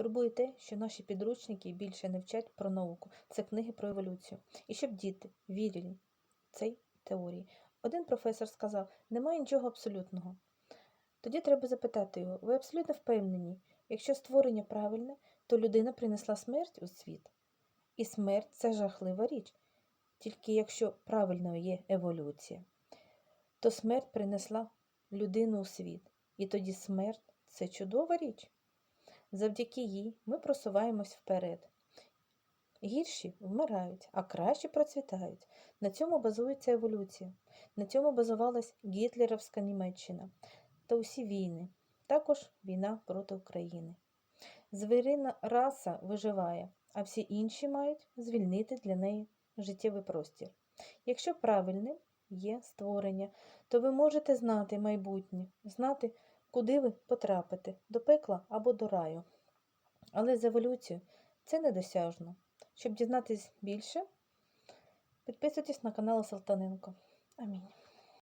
Турбує те, що наші підручники більше не вчать про науку. Це книги про еволюцію. І щоб діти вірили цій теорії. Один професор сказав, немає нічого абсолютного. Тоді треба запитати його, ви абсолютно впевнені, якщо створення правильне, то людина принесла смерть у світ. І смерть це жахлива річ. Тільки якщо правильною є еволюція, то смерть принесла людину у світ. І тоді смерть це чудова річ. Завдяки їй ми просуваємось вперед. Гірші вмирають, а кращі процвітають. На цьому базується еволюція. На цьому базувалась гітлерівська Німеччина та усі війни, також війна проти України. Звірина раса виживає, а всі інші мають звільнити для неї життєвий простір. Якщо правильним є створення, то ви можете знати майбутнє, знати, куди ви потрапите до пекла або до раю. Але з еволюцією це недосяжно. Щоб дізнатись більше, підписуйтесь на канал Салтаненко. Амінь.